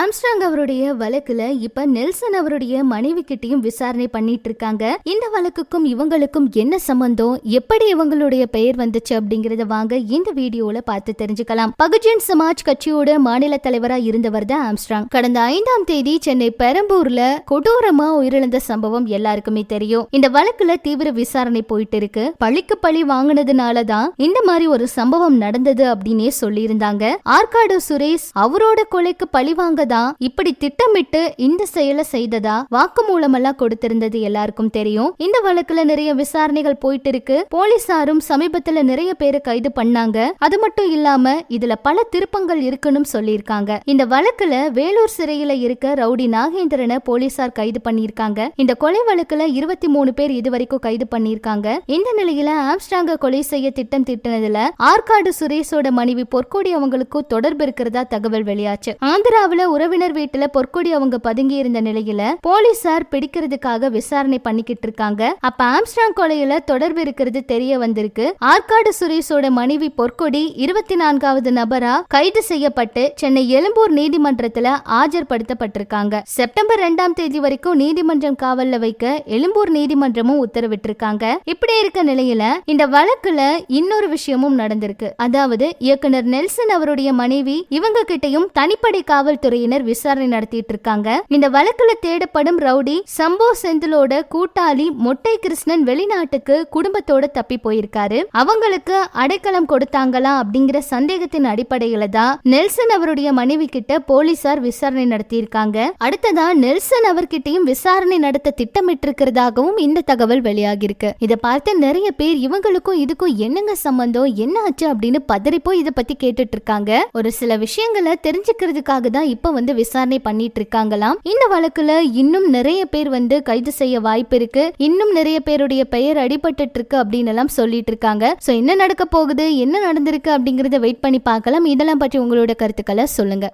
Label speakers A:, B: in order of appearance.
A: Armstrong அவருடைய வழக்குல இப்ப நெல்சன் அவருடைய மனைவி கிட்டையும் விசாரணை பண்ணிட்டு இருக்காங்க இந்த வழக்குக்கும் இவங்களுக்கும் என்ன சம்பந்தம்? எப்படி இவங்களுடைய பெயர் வந்துச்சு அப்படிங்கறத வாங்க இந்த வீடியோல பார்த்து தெரிஞ்சுக்கலாம். பகுஜன் சமாஜ் கட்சியோட மாநில தலைவரா இருந்தவர் தான் ஆம்ஸ்ட்ராங். கடந்த ஐந்தாம் தேதி சென்னை பெரம்பூர்ல கொடூரமா உயிரிழந்த சம்பவம் எல்லாருக்குமே தெரியும். இந்த வழக்குல தீவிர விசாரணை போயிட்டு இருக்கு பழிக்கு பழி வாங்கினதுனால தான் இந்த மாதிரி ஒரு சம்பவம் நடந்தது அப்படின்னே சொல்லியிருந்தாங்க. ஆற்காடு சுரேஷ் அவரோட கொலைக்கு பழி வாங்க தான் இப்படி திட்டமிட்டு இந்த செயலை செய்ததா? வாக்குமூலம் கொடுத்திருந்தது எல்லாருக்கும் தெரியும். இந்த வழக்குல நிறைய விசாரணைகள் போயிட்டு இருக்கு போலீசாரும் சமீபத்துல நிறைய பேரை கைது பண்ணாங்க. அது மட்டும் இல்லாம இதுல பல திருப்பங்கள் இருக்குன்னு சொல்லியிருக்காங்க. இந்த வழக்குல வேலூர் சிறையில இருக்க ரவுடி நாகேந்திரனை போலீசார் கைது பண்ணியிருக்காங்க. இந்த கொலை வழக்குல இருபத்தி மூணு பேர் இதுவரைக்கும் கைது பண்ணியிருக்காங்க. இந்த நிலையில ஆம்ஸ்டாங்க கொலை செய்ய திட்டம் திட்டினதுல ஆற்காடு சுரேஷோட மனைவி பொற்கோடி அவங்களுக்கும் தொடர்பு இருக்கிறதா தகவல் வெளியாச்சு. ஆந்திராவுல உறவினர் வீட்டுல பொற்கொடி அவங்க பதுங்கி இருந்த நிலையில போலீசார் பிடிக்கிறதுக்காக விசாரணை பண்ணிக்கிட்டு இருக்காங்க. அப்ப ஆம்ஸ்டாங் கொலையில தொடர்பு இருக்கிறது தெரிய வந்திருக்கு. ஆற்காடு சுரேஷோட மனைவி பொற்கொடி இருபத்தி நான்காவது நபரா கைது செய்யப்பட்டு சென்னை எழும்பூர் நீதிமன்றத்துல ஆஜர்படுத்தப்பட்டிருக்காங்க. செப்டம்பர் ரெண்டாம் தேதி வரைக்கும் நீதிமன்றம் காவல்ல வைக்க எழும்பூர் நீதிமன்றமும் உத்தரவிட்டிருக்காங்க. இப்படி இருக்க நிலையில இந்த வழக்குல இன்னொரு விஷயமும் நடந்திருக்கு. அதாவது இயக்குனர் நெல்சன் அவருடைய மனைவி இவங்க கிட்டையும் தனிப்படை காவல்துறையினர் விசாரணை நடத்திட்டு இருக்காங்க இந்த வழக்குல தேடப்படும் ரவுடி சம்போ செந்திலோட கூட்டாளி மொட்டை கிருஷ்ணன் வெளிநாட்டுக்கு குடும்பத்தோட தப்பி போயிருக்காரு. அவங்களுக்கு அடைக்கலம் கொடுத்தாங்களா அப்படிங்கிற சந்தேகத்தின் அடிப்படையில தான் நெல்சன் அவருடைய மனைவி கிட்ட போலீசார் விசாரணை நடத்தியிருக்காங்க. அடுத்ததா நெல்சன் அவர்கிட்டயும் விசாரணை நடத்த திட்டமிட்டு இருக்கிறதாகவும் இந்த தகவல் வெளியாகிருக்கு இதை பார்த்து நிறைய பேர் இவங்களுக்கும் இதுக்கும் என்னங்க சம்பந்தம் என்ன ஆச்சு அப்படின்னு பதறிப்போ இதை பத்தி கேட்டுட்டு இருக்காங்க ஒரு சில விஷயங்களை தெரிஞ்சுக்கிறதுக்காக தான் இப்போ வந்து விசாரணை பண்ணிட்டு இருக்காங்களாம் இந்த வழக்குல இன்னும் நிறைய பேர் வந்து கைது செய்ய வாய்ப்பு இருக்கு. இன்னும் நிறைய பேருடைய பெயர் அடிபட்டு இருக்கு அப்படின்னு எல்லாம் சொல்லிட்டு இருக்காங்க சோ என்ன நடக்க போகுது? என்ன நடந்திருக்கு அப்படிங்கறத வெயிட் பண்ணி பார்க்கலாம். இதெல்லாம் பற்றி உங்களோட கருத்துக்களை சொல்லுங்க.